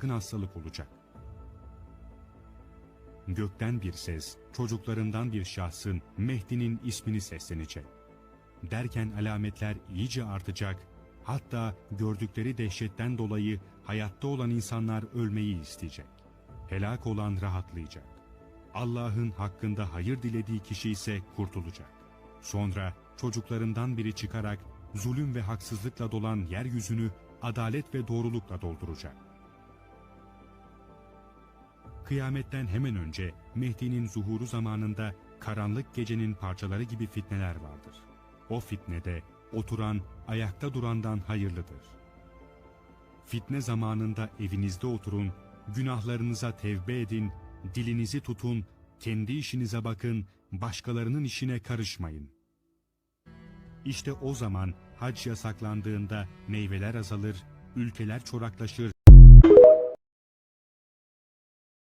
yakın hastalık olacak. Gökten bir ses, çocuklarından bir şahsın Mehdi'nin ismini seslenecek. Derken alametler iyice artacak, hatta gördükleri dehşetten dolayı hayatta olan insanlar ölmeyi isteyecek. Helak olan rahatlayacak. Allah'ın hakkında hayır dilediği kişi ise kurtulacak. Sonra çocuklarından biri çıkarak zulüm ve haksızlıkla dolan yeryüzünü adalet ve doğrulukla dolduracak. Kıyametten hemen önce Mehdi'nin zuhuru zamanında karanlık gecenin parçaları gibi fitneler vardır. O fitnede oturan, ayakta durandan hayırlıdır. Fitne zamanında evinizde oturun, günahlarınıza tevbe edin, dilinizi tutun, kendi işinize bakın, başkalarının işine karışmayın. İşte o zaman hac yasaklandığında meyveler azalır, ülkeler çoraklaşır,